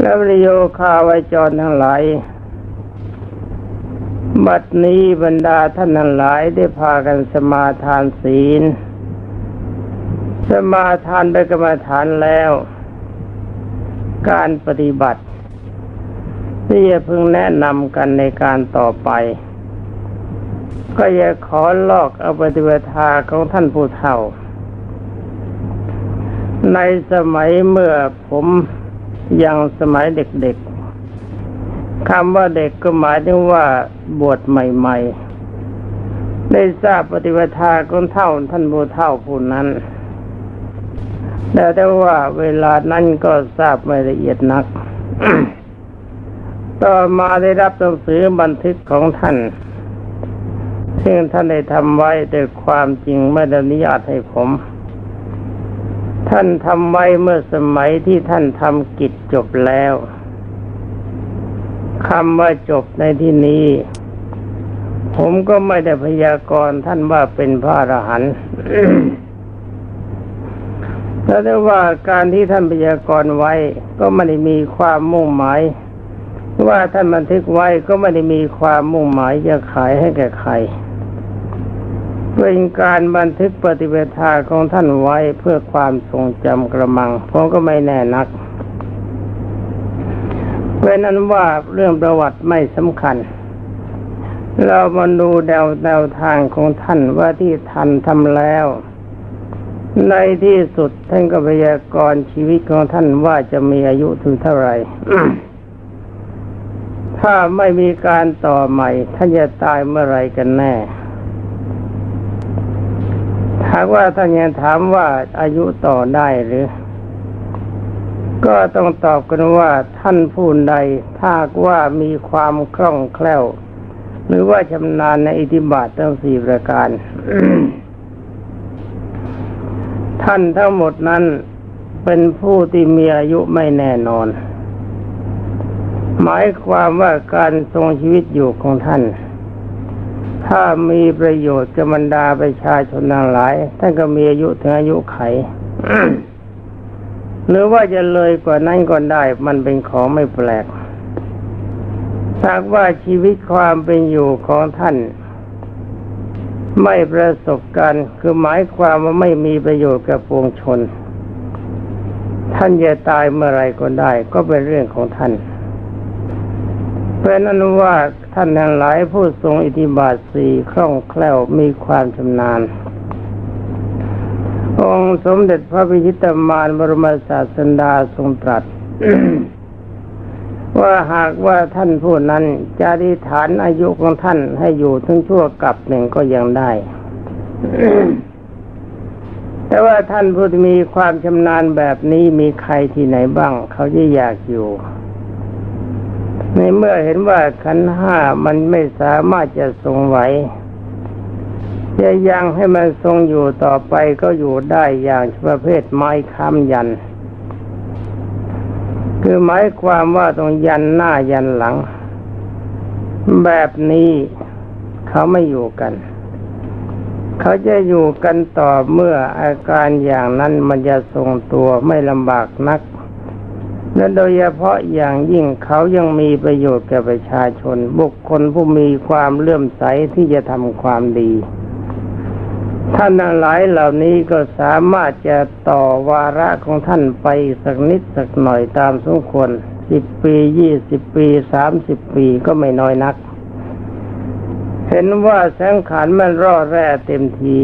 และประโยคาวาจรทั้งหลายบัดนี้บรรดาท่านทั้งหลายได้พากันสมาทานศีล สมาทานไปกรรมฐานแล้ว การปฏิบัติที่จะพึงแนะนำกันในการต่อไป ก็อย่าขอลอกเอาปฏิบัติของท่านผู้เฒ่า ในสมัยเมื่อผม ยังสมัยเด็กๆคำว่าเด็กก็หมายถึงว่าบวชใหม่ๆ ได้ทราบปฏิบัติของเท่าท่านผู้เท่าผู้นั้น แต่แต่ว่าเวลานั้นก็ทราบไม่ละเอียดนัก ต่อมาได้รับหนังสือบันทึกของท่าน ซึ่งท่านได้ทำไว้แต่ความจริงไม่ได้อนุญาตให้ผม ท่านทำไว้เมื่อสมัยที่ท่านทำกิจจบแล้วคำว่าจบในที่นี้ ผมก็ไม่ได้พยากรณ์ท่านว่าเป็นพระอรหันต์แต่ได้ว่าการที่ท่านพยากรณ์ไว้ ก็ไม่ได้มีความมุ่งหมาย ว่าท่านบันทึกไว้ก็ไม่ได้มีความมุ่งหมายจะขายให้แก่ใคร เป็นการบันทึกปฏิเวทาของท่านไว้เพื่อความทรงจำกระมังผมก็ไม่แน่นักเป็นนั้นว่าเรื่องประวัติไม่สำคัญ เรามาดูแนวแนวทางของท่านว่าที่ท่านทำแล้ว ในที่สุดท่านก็พยากรณ์ชีวิตของท่านว่าจะมีอายุถึงเท่าไหร่ถ้าไม่มีการต่อใหม่ท่านจะตายเมื่อไรกันแน่ากว่าท่านยังถามว่าอายุต่อได้หรือ ก็ต้องตอบกันว่าท่านผู้ใดถ้าว่ามีความคล่องแคล่ว หรือว่าชำนาญในอิทธิบาททั้งสี่ประการ ท่านทั้งหมดนั้นเป็นผู้ที่มีอายุไม่แน่นอน หมายความว่าการทรงชีวิตอยู่ของท่าน ถ้ามีประโยชน์กับบรรดาประชาชนทั้งหลายท่านก็มีอายุถึงอายุไข หรือว่าจะเลยกว่านั้นก็ได้ มันเป็นของไม่แปลกหากว่าชีวิตความเป็นอยู่ของท่าน ไม่ประสบการณ์คือหมายความว่าไม่มีประโยชน์กับปวงชน ท่านจะตายเมื่อไรก็ได้ ก็เป็นเรื่องของท่านเป็นอนุว่า ท่านทั้งหลายผู้ทรงอิทธิบาทสี่คล่องแคล่วมีความชำนาญองค์สมเด็จพระพิชิตมารบรมศาสดาทรงตรัส ว่าหากว่าท่านผู้นั้นจะอธิษฐานอายุของท่านให้อยู่ถึงชั่วกับหนึ่งก็ยังได้ แต่ว่าท่านผู้มีความชำนาญแบบนี้มีใครที่ไหนบ้าง เขาจะอยากอยู่ ในเมื่อเห็นว่าขันห้ามันไม่สามารถจะทรงไหวจะยังให้มันทรงอยู่ต่อไปก็อยู่ได้อย่างประเภทไม้ค้ำยัน คือหมายความว่าตรงยันหน้ายันหลัง แบบนี้เขาไม่อยู่กัน เขาจะอยู่กันต่อเมื่ออาการอย่างนั้นมันจะทรงตัวไม่ลำบากนัก และโดยเฉพาะอย่างยิ่งเขายังมีประโยชน์แก่ประชาชน บุคคลผู้มีความเลื่อมใสที่จะทำความดี ท่านหลายเหล่านี้ก็สามารถจะต่อวาระของท่านไปสักนิดสักหน่อยตามสมควรสิบปียี่สิบปีสามสิบปีก็ไม่น้อยนัก เห็นว่าแสงขานมันร่อแร่เต็มที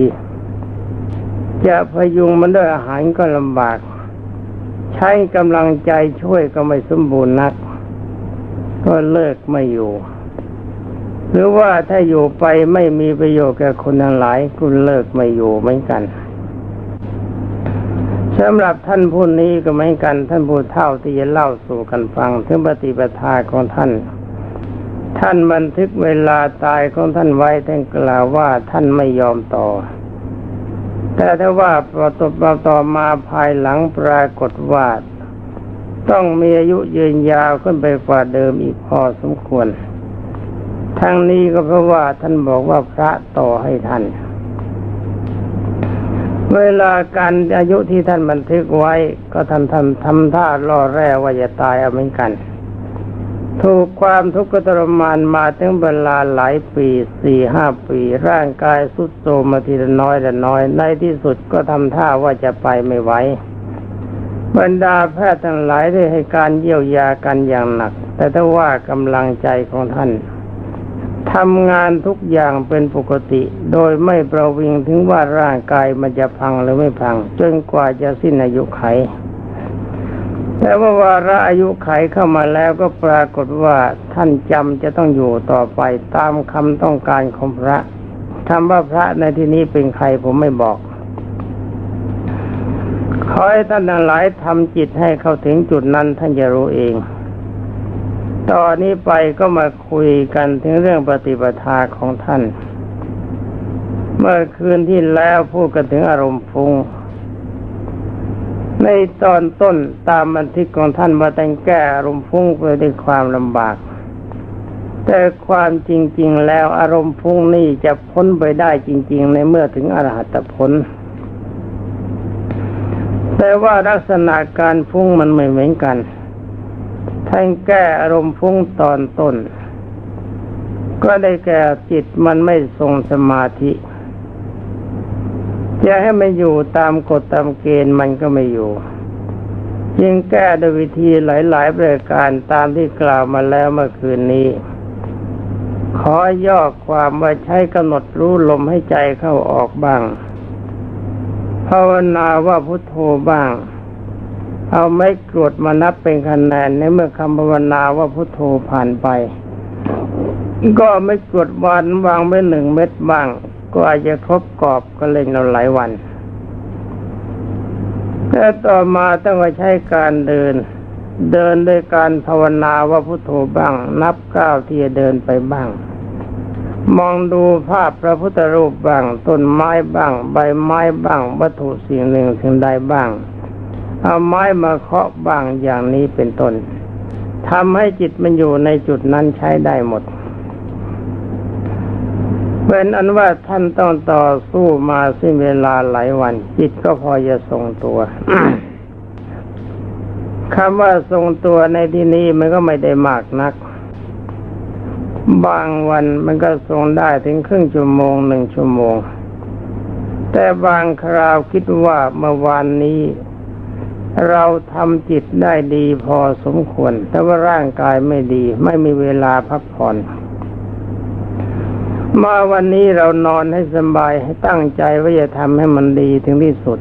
จะพยุงมันด้วยอาหารก็ลำบาก ใช้กำลังใจช่วยก็ไม่สมบูรณ์นัก ก็เลิกไม่อยู่ หรือว่าถ้าอยู่ไปไม่มีประโยชน์แก่คนทั้งหลาย คุณเลิกไม่อยู่เหมือนกันสำหรับท่านผู้นี้ก็เหมือนกัน ท่านผู้เท่าที่จะเล่าสู่กันฟัง ถึงปฏิปทาของท่าน ท่านบันทึกเวลาตายของท่านไว้ท่านกล่าวว่าท่านไม่ยอมต่อ แต่ถ้าว่าประตบมาต่อมาภายหลังปรากฏว่าต้องมีอายุยืนยาวขึ้นไปกว่าเดิมอีกพอสมควร ทั้งนี้ก็เพราะว่าท่านบอกว่าพระต่อให้ท่าน เวลาการอายุที่ท่านบันทึกไว้ ก็ท่านทำทำท่าล่อแร่ว่าจะตายเอาเหมือนกัน ถูกความทุกข์ทรมานมาถึงเวลาหลายปีสี่ห้าปี ร่างกายสุดโทรมาทีละน้อยละน้อย ในที่สุดก็ทำท่าว่าจะไปไม่ไหวบรรดาแพทย์ทั้งหลายได้ให้การเยียวยากันอย่างหนัก แต่ถ้าว่ากำลังใจของท่านทำงานทุกอย่างเป็นปกติ โดยไม่ประวิงถึงว่าร่างกายมันจะพังหรือไม่พัง จนกว่าจะสิ้นอายุไข แต่ว่าวาระอายุไขเข้ามาแล้วก็ปรากฏว่าท่านจำจะต้องอยู่ต่อไปตามคำต้องการของพระคำว่าพระในที่นี้เป็นใครผมไม่บอกขอให้ท่านทั้งหลายทำจิตให้เข้าถึงจุดนั้นท่านจะรู้เอง ตอนนี้ไปก็มาคุยกันถึงเรื่องปฏิปทาของท่าน เมื่อคืนที่แล้วพูดกันถึงอารมณ์ฟุ้ง ในตอนต้นตามบันทึกของท่านว่าแต่งแก้อารมณ์ฟุ้งไปด้วยความลำบาก แต่ความจริง ๆ แล้วอารมณ์ฟุ้งนี่จะพ้นไปได้จริง ๆ ในเมื่อถึงอรหัตผล แต่ว่าลักษณะการฟุ้งมันไม่เหมือนกัน ท่านแก้อารมณ์ฟุ้งตอนต้น ก็ได้แก่จิตมันไม่ทรงสมาธิ จะให้มันอยู่ตามกฎตามเกณฑ์มันก็ไม่อยู่จึงแก้โดยวิธีหลายๆประการตามที่กล่าวมาแล้วเมื่อคืนนี้ ขอย่อความว่าใช้กำหนดรู้ลมให้ใจเข้าออกบ้าง ภาวนาว่าพุทโธบ้าง เอาไม่กรวดมานับเป็นคะแนนในเมื่อคำภาวนาว่าพุทโธผ่านไป ก็ไม่กรวดวันวางไว้หนึ่งเม็ดบ้าง ก็อาจจะครบกรอบก็เล่นเราหลายวันแต่ต่อมาต้องมาใช้การเดิน เดินด้วยการภาวนาว่าพุทโธบ้าง นับก้าวที่จะเดินไปบ้าง มองดูภาพพระพุทธรูปบ้าง ต้นไม้บ้าง ใบไม้บ้าง วัตถุสิ่งหนึ่งสิ่งใดบ้าง เอาไม้มาเคาะบ้างอย่างนี้เป็นต้นทำให้จิตมันอยู่ในจุดนั้นใช้ได้หมด เป็นอันว่าท่านต้องต่อสู้มาสิ้นเวลาหลายวัน จิตก็พอจะทรงตัวคำว่าทรงตัวในที่นี้มันก็ไม่ได้มากนัก บางวันมันก็ทรงได้ถึงครึ่งชั่วโมงหนึ่งชั่วโมง แต่บางคราวคิดว่าเมื่อวานนี้ เราทำจิตได้ดีพอสมควร แต่ว่าร่างกายไม่ดี ไม่มีเวลาพักผ่อน มาวันนี้เรานอนให้สบายให้ตั้งใจว่าจะทำให้มันดีถึงที่สุด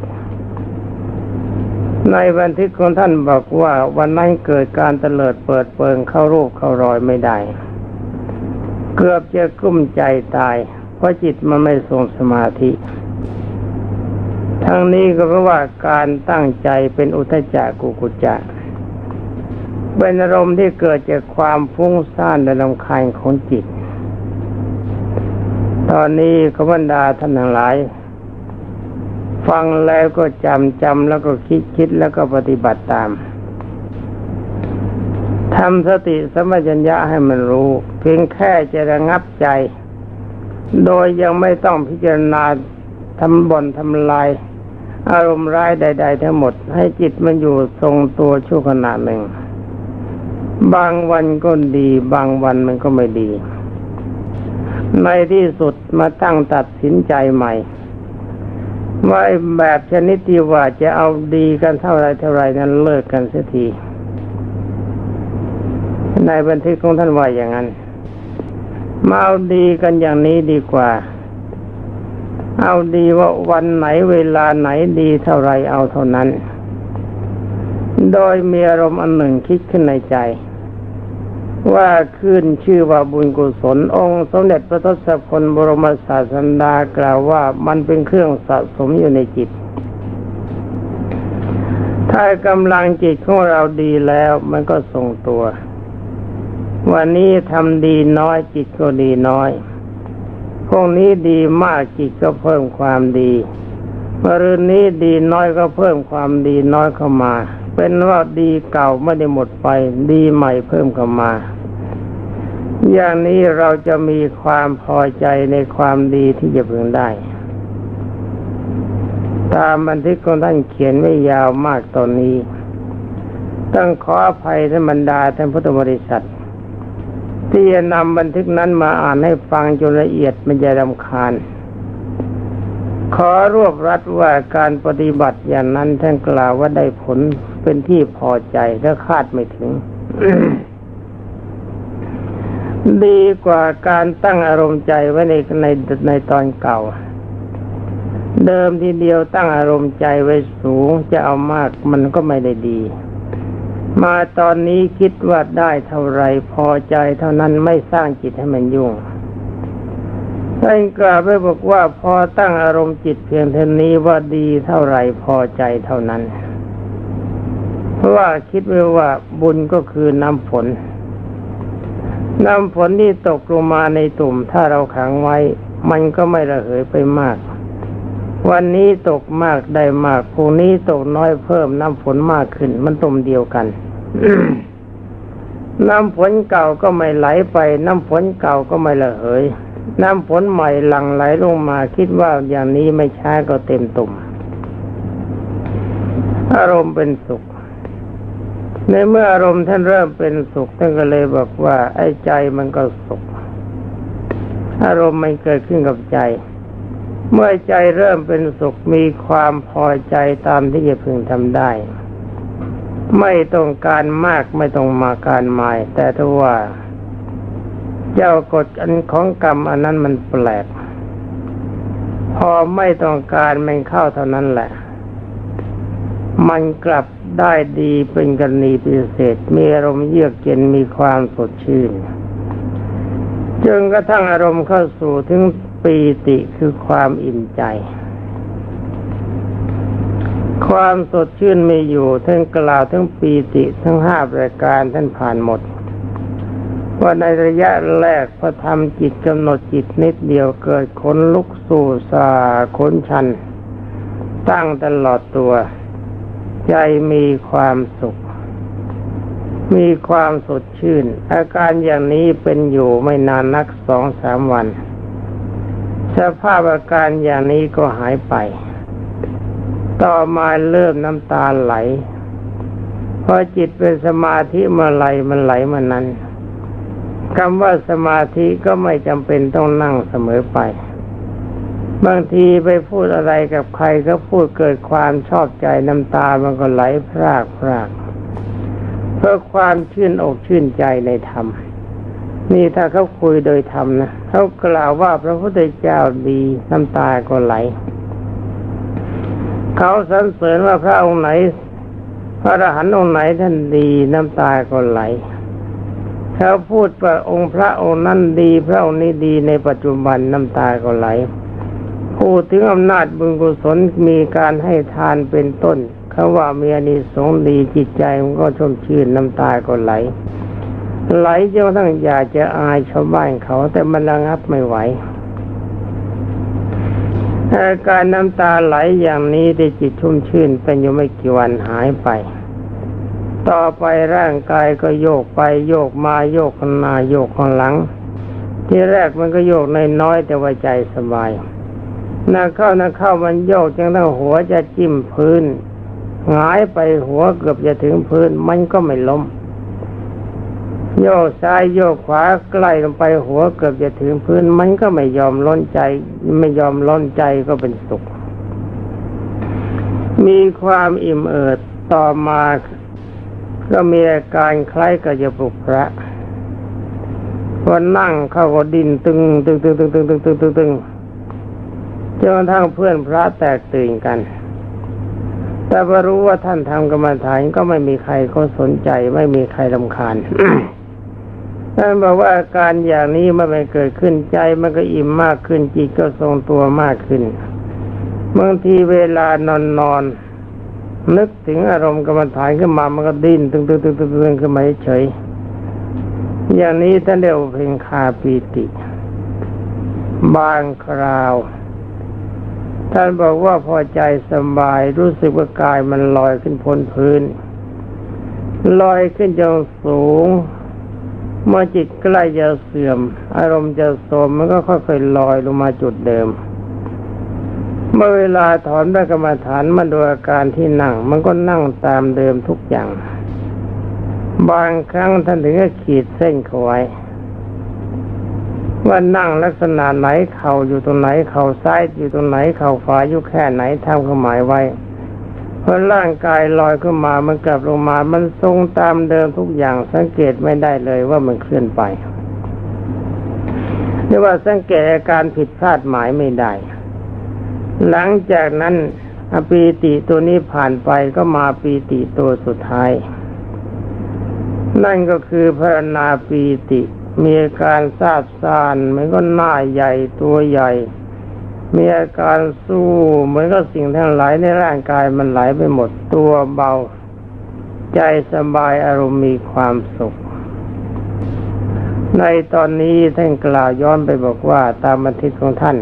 ในบันทึกของท่านบอกว่าวันนั้นเกิดการเตลิดเปิดเปิงเข้ารูปเข้ารอยไม่ได้ เกือบจะกุ้มใจตาย เพราะจิตมันไม่ทรงสมาธิ ทั้งนี้ก็เพราะว่าการตั้งใจเป็นอุทจักกุกุจจะเป็นอารมณ์ที่เกิดจากความฟุ้งซ่านและลำคาญของจิต ตอนนี้ขบรรดาท่านทั้งหลาย ฟังแล้วก็จำจำแล้วก็คิดคิดแล้วก็ปฏิบัติตามทำสติสมัญญะให้มันรู้ เพียงแค่จะระงับใจ โดยยังไม่ต้องพิจารณาทำบ่นทำลาย อารมณ์ร้ายใด ๆ ทั้งหมด ให้จิตมันอยู่ทรงตัวชั่วขณะหนึ่ง บางวันก็ดี บางวันมันก็ไม่ดี ในที่สุดมาตั้งตัดสินใจใหม่ว่าแบบชนิดที่ว่าจะเอาดีกันเท่าไรเท่าไรนั้นเลิกกันเสียที ในบันทึกของท่านว่าอย่างนั้น มาเอาดีกันอย่างนี้ดีกว่า เอาดีว่าวันไหนเวลาไหนดีเท่าไรเอาเท่านั้น โดยมีอารมณ์อันหนึ่งคิดขึ้นในใจ ว่าขึ้นชื่อว่าบุญกุศล องค์สมเด็จพระทศพลบรมศาสดากล่าวว่ามันเป็นเครื่องสะสมอยู่ในจิต ถ้ากำลังจิตของเราดีแล้วมันก็ทรงตัว วันนี้ทำดีน้อยจิตก็ดีน้อยพวกนี้ดีมากจิตก็เพิ่มความดีเมื่อรืนนี้ดีน้อยก็เพิ่มความดีน้อยเข้ามา เป็นว่าดีเก่าไม่ได้หมดไป ดีใหม่เพิ่มเข้ามา อย่างนี้เราจะมีความพอใจในความดีที่จะพึงได้ ตามบันทึกของท่านเขียนไว้ยาวมากตอนนี้ ต้องขออภัยท่านบรรดาท่านพุทธบริษัท ที่จะนำบันทึกนั้นมาอ่านให้ฟังจนละเอียดมันจะรำคาญ ขอรวบรัดว่าการปฏิบัติอย่างนั้นท่านกล่าวว่าได้ผลเป็นที่พอใจและคาดไม่ถึง ดีกว่าการตั้งอารมณ์ใจไว้ในในในตอนเก่า เดิมทีเดียวตั้งอารมณ์ใจไว้สูงจะเอามากมันก็ไม่ได้ดี มาตอนนี้คิดว่าได้เท่าไรพอใจเท่านั้นไม่สร้างจิตให้มันยุ่งท่านกล่าวไว้บอกว่าพอตั้งอารมณ์จิตเพียงเท่านี้ว่าดีเท่าไรพอใจเท่านั้น เพราะว่าคิดไว้ว่าบุญก็คือน้ำฝน น้ำฝนที่ตกลงมาในตุ่มถ้าเราขังไว้ มันก็ไม่ระเหยไปมาก วันนี้ตกมากได้มากพรุ่งนี้ตกน้อยเพิ่มน้ำฝนมากขึ้น มันตุ่มเดียวกันน้ำฝนเก่าก็ไม่ไหลไป น้ำฝนเก่าก็ไม่ระเหย น้ำฝนใหม่หลั่งไหลลงมาคิดว่าอย่างนี้ไม่ช้าก็เต็มตุ่มอารมณ์เป็นสุข ในเมื่ออารมณ์ท่านเริ่มเป็นสุขท่านก็เลยบอกว่าไอ้ใจมันก็สุข อารมณ์มันเกิดขึ้นกับใจ เมื่อใจเริ่มเป็นสุขมีความพอใจตามที่จะพึงทำได้ ไม่ต้องการมากไม่ต้องมาการหมาย แต่ถ้าว่า เจ้ากฎอันของกรรมอันนั้นมันแปลก พอไม่ต้องการมันเข้าเท่านั้นแหละ มันกลับ ได้ดีเป็นกรณีพิเศษมีอารมณ์เยือกเย็นมีความสดชื่นจนกระทั่งอารมณ์เข้าสู่ถึงปีติคือความอิ่มใจ ความสดชื่นไม่อยู่ท่านกล่าวทั้งปีติทั้งห้าประการท่านผ่านหมดว่าในระยะแรกพอทำจิตกำหนดจิตนิดเดียวเกิดขนลุกสู่สาขนชัน ตั้งตลอดตัว ใจมีความสุข มีความสดชื่น อาการอย่างนี้เป็นอยู่ไม่นานนักสองสามวัน สภาพอาการอย่างนี้ก็หายไป ต่อมาเริ่มน้ำตาไหลพอจิตเป็นสมาธิเมื่อไหลมันไหลมานั้นคำว่าสมาธิก็ไม่จำเป็นต้องนั่งเสมอไป บางทีไปพูดอะไรกับใครก็พูดเกิดความชอบใจน้ำตามันก็ไหลพรากพรากเพื่อความชื่นอกชื่นใจในธรรม นี่ถ้าเขาคุยโดยธรรมนะเขากล่าวว่าพระพุทธเจ้าดีน้ำตาก็ไหล เขาสรรเสริญว่าพระองค์ไหน พระอรหันต์องค์ไหนท่านดีน้ำตาก็ไหลเขาพูดว่าองค์พระองค์นั้นดี พระองค์นี้ดีในปัจจุบันน้ำตาก็ไหล พูดถึงอำนาจบุญกุศลมีการให้ทานเป็นต้นเขาว่ามีอานิสงส์ดีจิตใจมันก็ชมชื่นน้ำตาก็ไหล ไหลจนกระทั่งอยากจะอายชาวบ้านเขาแต่มันระงับไม่ไหวอาการน้ำตาไหลอย่างนี้ได้จิตชุ่มชื่นเป็นอยู่ไม่กี่วันหายไป ต่อไปร่างกายก็โยกไปโยกมาโยกข้างหน้าโยกข้างหลัง ที่แรกมันก็โยกน้อยๆแต่ว่าใจสบาย นักเข้านักเข้ามันโยกจนทั้งหัวจะจิ้มพื้นหงายไปหัวเกือบจะถึงพื้นมันก็ไม่ล้ม โยกซ้ายโยกขวาใกล้ลงไปหัวเกือบจะถึงพื้น มันก็ไม่ยอมล้นใจ ไม่ยอมล้นใจก็เป็นสุข มีความอิ่มเอิบต่อมาก็มีอาการคล้ายกับจะปลุกพระพอนั่งเข้าก็ดินตึงตึงตึงตึงตึงตึงตึงตึงตึง จนกระทั่งเพื่อนพระแตกตื่นกัน แต่พอรู้ว่าท่านทำกรรมฐานก็ไม่มีใครเขาสนใจ ไม่มีใครลำคาญท่านบอกว่าอาการอย่างนี้มันไม่เกิดขึ้นใจมันก็อิ่มมากขึ้นจิตก็ทรงตัวมากขึ้นบางทีเวลานอนนอนนึกถึงอารมณ์กรรมฐานขึ้นมามันก็ดิ้นตึงตึงตึงตึงตึงขึ้นมาเฉยอย่างนี้ท่านเรียกว่าเพ่งคาปีติ บางคราว ท่านบอกว่าพอใจสบายรู้สึกว่ากายมันลอยขึ้นพ้นพื้น ลอยขึ้นจนสูง เมื่อจิตใกล้จะเสื่อม อารมณ์จะโทรมมันก็ค่อยๆลอยลงมาจุดเดิม เมื่อเวลาถอนพระกรรมฐานมาดูอาการที่นั่ง มันก็นั่งตามเดิมทุกอย่าง บางครั้งท่านถึงก็ขีดเส้นเขาไว้ ว่านั่งลักษณะไหนเข่าอยู่ตรงไหนเข่าซ้ายอยู่ตรงไหนเข่าขวาอยู่แค่ไหนทำเขาหมายไว้เพอร่างกายลอยขึ้นมามันกลับลงมา มันทรงตามเดิมทุกอย่างสังเกตไม่ได้เลยว่ามันเคลื่อนไปหรือว่าสังเกตอาการผิดพลาดหมายไม่ได้ หลังจากนั้นอปีติตัวนี้ผ่านไปก็มาปีติตัวสุดท้าย นั่นก็คือพระนาปีติ มีอาการซาบซ่านเหมือนก็หน้าใหญ่ตัวใหญ่ มีอาการสู้เหมือนก็สิ่งทั้งหลายในร่างกายมันไหลไปหมดตัวเบา ใจสบายอารมณ์มีความสุข ในตอนนี้ท่านกล่าวย้อนไปบอกว่าตามบันทึกของท่าน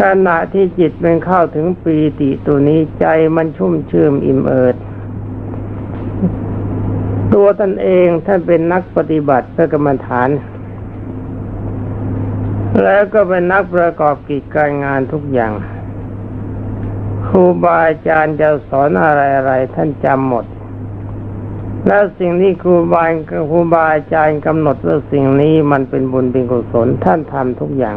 ขณะที่จิตเป็นเข้าถึงปีติตัวนี้ใจมันชุ่มชื่มอิ่มเอิบ ตัวตนเองท่านเป็นนักปฏิบัติเพื่อกรรมฐาน แล้วก็เป็นนักประกอบกิจการงานทุกอย่าง ครูบาอาจารย์จะสอนอะไรอะไรท่านจำหมด แล้วสิ่งที่ครูบาครูบาอาจารย์กำหนดว่าสิ่งนี้มันเป็นบุญเป็นกุศลท่านทำทุกอย่าง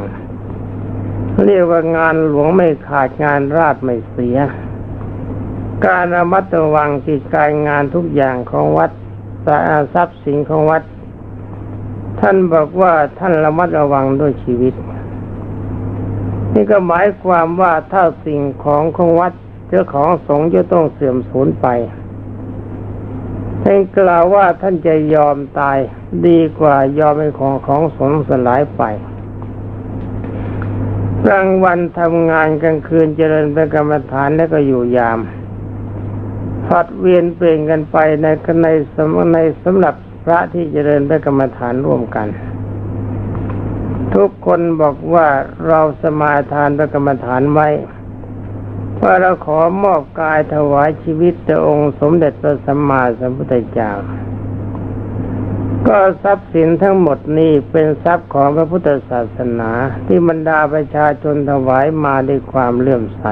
เรียกว่างานหลวงไม่ขาดงานราดไม่เสีย การระมัดระวังกิจการงานทุกอย่างของวัด สะอาทรัพย์สินของวัด ท่านบอกว่าท่านระมัดระวังด้วยชีวิต นี่ก็หมายความว่าถ้าสิ่งของของวัดเจ้าของสงฆ์จะต้องเสื่อมสูญไปท่านกล่าวว่าท่านจะยอมตายดีกว่ายอมเป็นของของสงฆ์สลายไปกลางวันทำงานกลางคืนเจริญเป็นกรรมฐานแล้วก็อยู่ยาม ผัดเวียนเปลี่ยนกันไปในในสมในสำหรับพระที่เจริญเป็นกรรมฐานร่วมกัน ทุกคนบอกว่าเราสมาทานเป็นกรรมฐานไว้ว่าเราขอมอบกายถวายชีวิตต่อองค์สมเด็จพระสัมมาสัมพุทธเจ้าก็ทรัพย์สินทั้งหมดนี้เป็นทรัพย์ของพระพุทธศาสนาที่บรรดาประชาชนถวายมาด้วยความเลื่อมใส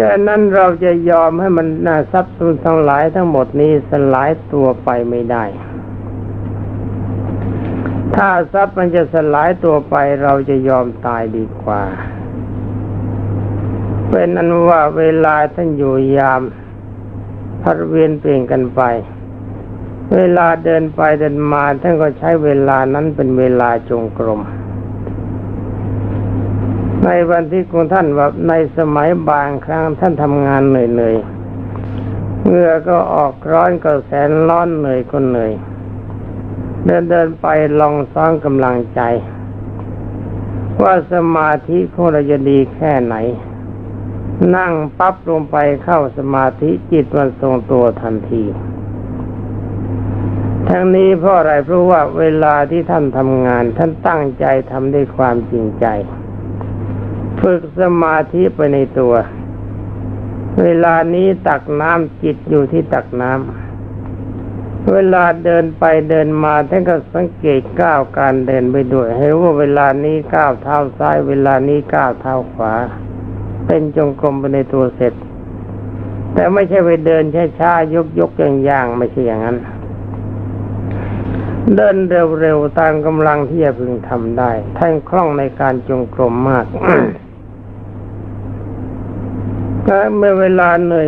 ฉะนั้นเราจะยอมให้มันนาทรัพย์สินทั้งหลายทั้งหมดนี้สลายตัวไปไม่ได้ ถ้าทรัพย์มันจะสลายตัวไปเราจะยอมตายดีกว่าเป็นอันว่าเวลาท่านอยู่ยามพัดเวียนเปลี่ยนกันไป เวลาเดินไปเดินมาท่านก็ใช้เวลานั้นเป็นเวลาจงกรม ในวันที่ของท่านว่าในสมัยบางครั้งท่านทำงานเหนื่อยๆเหงื่อก็ออกร้อนก็แสนร้อนเหนื่อยก็เหนื่อยเดินเดินไปลองซ้อนกำลังใจ ว่าสมาธิของเราจะดีแค่ไหน นั่งปั๊บลงไปเข้าสมาธิจิตมันทรงตัวทันทีทั้งนี้เพราะอะไรเพราะว่าเวลาที่ท่านทำงาน ท่านตั้งใจทำด้วยความจริงใจ ฝึกสมาธิไปในตัว เวลานี้ตักน้ำจิตอยู่ที่ตักน้ำเวลาเดินไปเดินมาท่านก็สังเกตก้าวการเดินไปด้วย ให้รู้ว่าเวลานี้ก้าวเท้าซ้าย เวลานี้ก้าวเท้าขวา เป็นจงกรมไปในตัวเสร็จ แต่ไม่ใช่ไปเดินช้าๆยกๆย่างๆไม่ใช่อย่างนั้น เดินเร็วๆตามกำลังที่จะพึงทำได้ ท่านคล่องในการจงกรมมาก และเมื่อเวลาเหนื่อย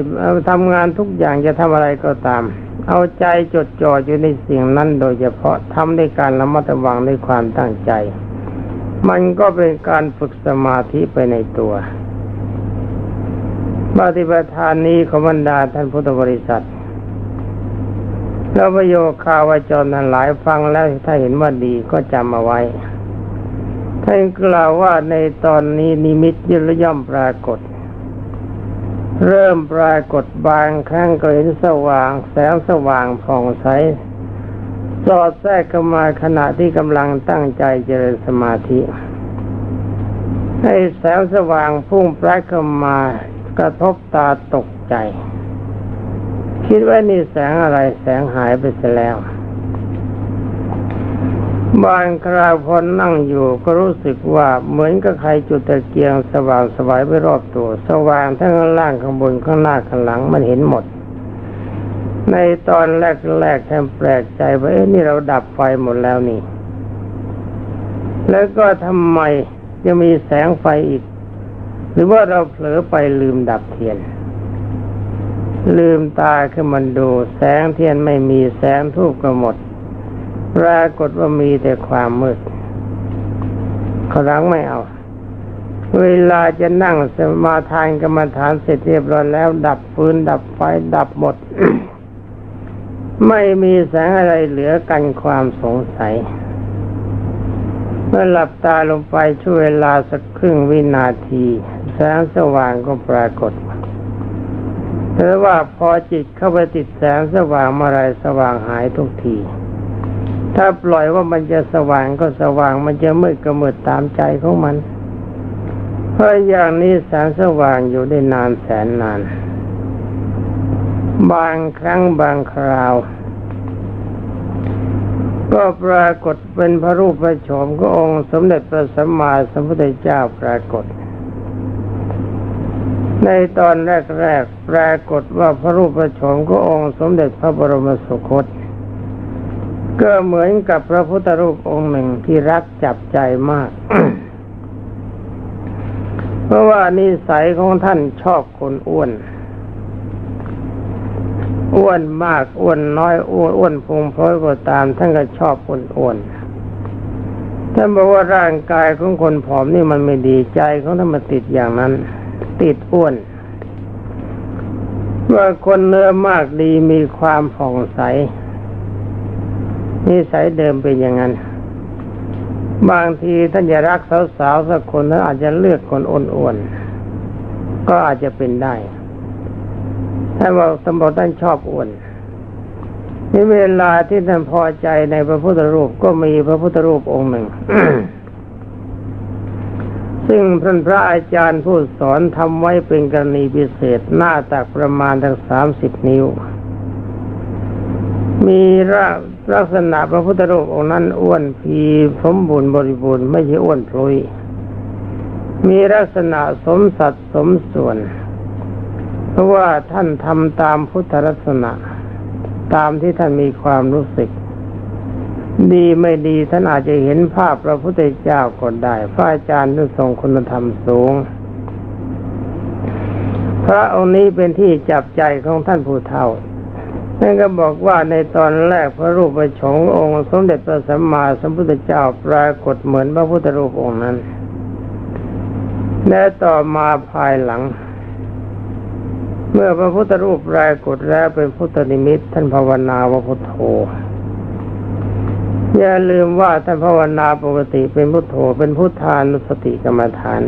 ทำงานทุกอย่างจะทำอะไรก็ตาม เอาใจจดจ่ออยู่ในสิ่งนั้นโดยเฉพาะทำด้วยการระมัดระวังด้วยความตั้งใจ มันก็เป็นการฝึกสมาธิไปในตัวปฏิปทานนี้ของบรรดาท่านพุทธบริษัทแล้วประโยคข่าวาจรนั้นหลายฟังแล้วถ้าเห็นว่าดีก็จำเอาไว้ท่านกล่าวว่าในตอนนี้นิมิตย่อย่อมปรากฏ เริ่มปรากฏบางครั้งก็เห็นสว่าง แสงสว่างผ่องใส สอดแทรกเข้ามาขณะที่กำลังตั้งใจเจริญสมาธิ ให้แสงสว่างพุ่งปราเข้ามากระทบตาตกใจ คิดว่านี่แสงอะไรแสงหายไปเสียแล้ว บางคราวพอนั่งอยู่ก็รู้สึกว่าเหมือนกับใครจุดตะเกียงสว่างสวายไปรอบตัว สว่างทั้งข้างล่างข้างบนข้างหน้าข้างหลังมันเห็นหมด ในตอนแรกๆแทมแปลกใจว่าเอ๊ะนี่เราดับไฟหมดแล้วนี่ แล้วก็ทำไมยังมีแสงไฟอีก หรือว่าเราเผลอไปลืมดับเทียน ลืมตาขึ้นมาดู แสงเทียนไม่มีแสงทูบก็หมด ปรากฏว่ามีแต่ความมืดเขาล้างไม่เอา เวลาจะนั่งสมาทานกรรมฐานเสร็จเรียบร้อยแล้ว ดับฟืนดับไฟดับหมด ไม่มีแสงอะไรเหลือกันความสงสัย เมื่อหลับตาลงไปช่วยเวลาสักครึ่งวินาที แสงสว่างก็ปรากฏแต่ว่าพอจิตเข้าไปติดแสงสว่างเมื่อไรสว่างหายทุกที ถ้าปล่อยว่ามันจะสว่างก็สว่าง มันจะมืดก็มืดตามใจของมัน เพราะอย่างนี้แสงสว่างอยู่ได้นานแสนนาน บางครั้งบางคราว ก็ปรากฏเป็นพระรูปพระโฉมก็องค์สมเด็จพระสัมมาสัมพุทธเจ้าปรากฏ ในตอนแรกๆปรากฏว่าพระรูปพระโฉมก็องค์สมเด็จพระบรมสุคต ก็เหมือนกับพระพุทธรูปองค์หนึ่งที่รักจับใจมาก เพราะว่านิสัยของท่านชอบคนอ้วน อ้วนมากอ้วนน้อยอ้วนอ้วนพุงพร้อยก็ตาม ท่านก็ชอบอ้วนอ้วนท่านบอกว่าร่างกายของคนผอมนี่มันไม่ดีใจของท่านมาติดอย่างนั้น ติดอ้วนว่าคนเนื้อมากดีมีความผ่องใส นิสัยเดิมเป็นอย่างนั้น บางทีท่านจะรักสาวๆสักคนท่านอาจจะเลือกคนอ้วนๆก็อาจจะเป็นได้ท่านบอกสมบอกท่านชอบอ้วนนี่เวลาที่ท่านพอใจในพระพุทธรูปก็มีพระพุทธรูปองค์หนึ่ง ซึ่งท่านพระอาจารย์ผู้สอนทำไว้เป็นกรณีพิเศษหน้าตักประมาณทั้งสามสิบนิ้ว มีร่าง ลักษณะพระพุทธรูปองค์นั้นอ้วนพีสมบูรณ์บริบูรณ์ไม่ใช่อ้วนพลุยมีลักษณะสมสัดสมส่วน เพราะว่าท่านทำตามพุทธลักษณะ ตามที่ท่านมีความรู้สึก ดีไม่ดีท่านอาจจะเห็นภาพพระพุทธเจ้าก็ได้พระอาจารย์ท่านทรงคุณธรรมสูง พระองค์นี้เป็นที่จับใจของท่านผู้เฒ่า ท่านก็บอกว่าในตอนแรกพระรูปประชงองค์ สมเด็จพระสัมมาสัมพุทธเจ้าปรากฏเหมือนพระพุทธรูปองค์นั้น และต่อมาภายหลัง เมื่อพระพุทธรูปปรากฏแล้วเป็นพุทธนิมิตท่านภาวนาว่าพุทโธอย่าลืมว่าท่านภาวนาปกติเป็นพุทโธเป็นพุทธานุสติกรรมฐาน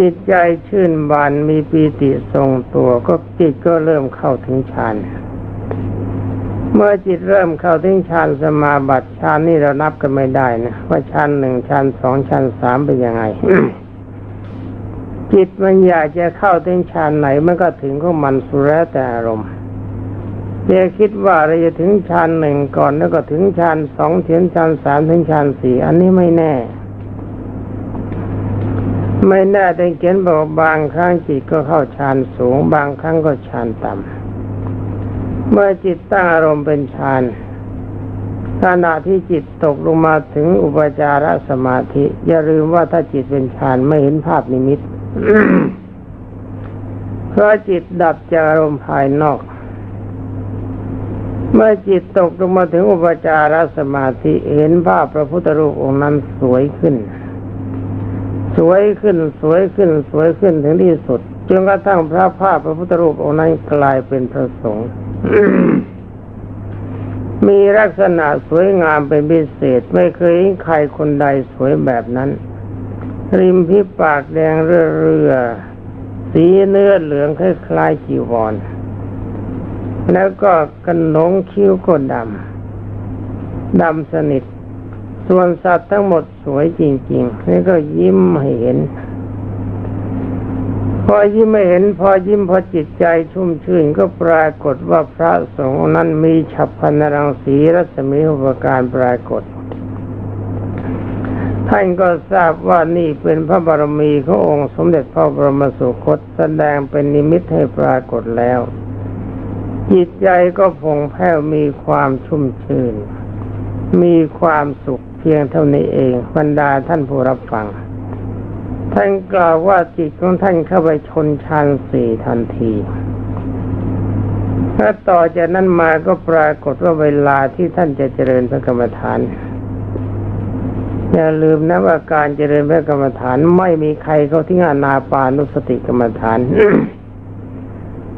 จิตใจชื่นบานมีปีติทรงตัวก็จิตก็เริ่มเข้าถึงฌานเมื่อจิตเริ่มเข้าถึงฌานสมาบัติฌานนี่เรานับกันไม่ได้นะว่าฌานหนึ่งฌานสองฌานสามเป็นยังไง จิตมันอยากจะเข้าถึงฌานไหนมันก็ถึงของมันสุดแล้วแต่อารมณ์อย่าคิดว่าเราจะถึงฌานหนึ่งก่อนแล้วก็ถึงฌานสองถึงฌานสามถึงฌานสี่อันนี้ไม่แน่ ไม่แน่แต่เขียนบอกบางครั้งจิตก็เข้าฌานสูง บางครั้งก็ฌานต่ำ เมื่อจิตตั้งอารมณ์เป็นฌานขณะที่จิตตกลงมาถึงอุปจารสมาธิ อย่าลืมว่าถ้าจิตเป็นฌานไม่เห็นภาพนิมิตเพราะจิตดับจากอารมณ์ภายนอก เมื่อจิตตกลงมาถึงอุปจารสมาธิเห็นภาพพระพุทธรูปองค์นั้นสวยขึ้น สวยขึ้นสวยขึ้นสวยขึ้นถึงที่สุดจนกระทั่งพระภาพพระพุทธรูปองค์นั้นกลายเป็นพระสงฆ์มีลักษณะสวยงามเป็นพิเศษ ไม่เคยเห็นใครคนใดสวยแบบนั้น ริมพิปากแดงเรื่อๆสีเนื้อเหลืองคล้ายๆจีวร แล้วก็กระหนงคิ้วก็ดำดำสนิท ส่วนสัตว์ทั้งหมดสวยจริงๆแล้วก็ยิ้มให้เห็น พอยิ้มไม่เห็น พอยิ้มพอจิตใจชุ่มชื่นก็ปรากฏว่าพระสงฆ์นั้นมีฉับพลันรังสีรัศมีอุปการปรากฏ ท่านก็ทราบว่านี่เป็นพระบารมีขององค์สมเด็จพระบรมสุคตแสดงเป็นนิมิตให้ปรากฏแล้ว จิตใจก็ผ่องแผ้วมีความชุ่มชื่นมีความสุข พียงเท่านี้เองบรรดาท่านผู้รับฟัง ท่านกล่าวว่าจิตของท่านเข้าไปชนชานสี่ทันทีถ้าต่อจากนั้นมาก็ปรากฏว่าเวลาที่ท่านจะเจริญพระกรรมฐาน อย่าลืมนะว่าการเจริญพระกรรมฐานไม่มีใครเขาทิ้งอนาปานุสติกรรมฐาน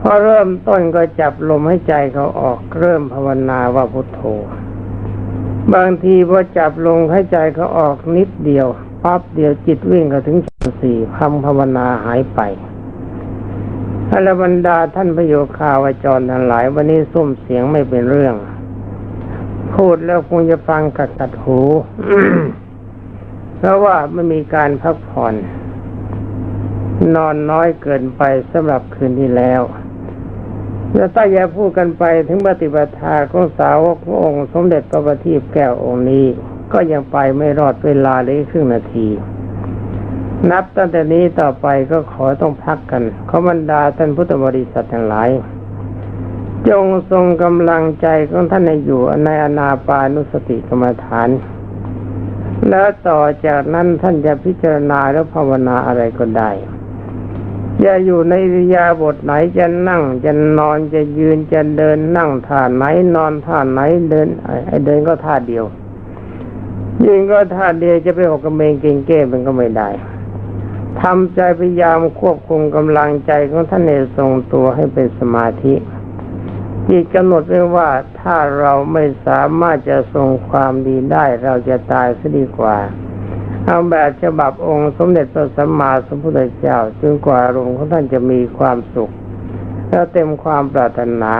พอเริ่มต้นก็จับลมให้ใจเขาออกเริ่มภาวนาว่าพุทโธ บางทีพอจับลมให้ใจเขาออกนิดเดียวปั๊บเดียวจิตวิ่งก็ถึงชั้นสี่คำภาวนาหายไปอรบรรดาท่านประโยคาวจรทั้งหลาย วันนี้ส้มเสียงไม่เป็นเรื่อง พูดแล้วคงจะฟังกัดกัดหูเพราะว่าไม่มีการพักผ่อน นอนน้อยเกินไปสำหรับคืนที่แล้ว แล้วถ้าย่าพูดกันไปถึงปฏิบัติทาของสาวกขององค์สมเด็จพระบัณฑิตแก้วองค์นี้ ก็ยังไปไม่รอดเวลาเลยครึ่งนาที นับตั้งแต่นี้ต่อไปก็ขอต้องพักกันขอบรรดาท่านพุทธบริษัททั้งหลาย จงทรงกำลังใจของท่านให้อยู่ในอนาปานุสติกรรมฐาน แล้วต่อจากนั้นท่านจะพิจารณาแล้วภาวนาอะไรก็ได้ จะอยู่ในอิริยาบถไหนจะนั่งจะนอนจะยืนจะเดินนั่งท่าไหนนอนท่าไหนเดินไอเดินก็ท่าเดียว ยืนก็ท่าเดียวจะไปออกกระเบงเก่งเก้มันก็ไม่ได้ทำใจพยายามควบคุมกำลังใจของท่านเอทรงตัวให้เป็นสมาธิจิตกำหนดไว้ว่าถ้าเราไม่สามารถจะทรงความดีได้เราจะตายซะดีกว่า เอาแบบฉบับองค์สมเด็จพระสัมมาสัมพุทธเจ้าจนกว่าอารมของท่านจะมีความสุข และเต็มความปรารถนา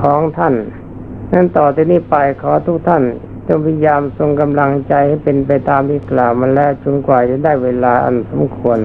ของท่านนั้นต่อที่นี้ไปขอทุกท่านจงพยายามทรงกำลังใจให้เป็นไปตามที่กล่าวมาแล้วจนกว่าจะได้เวลาอันสมควร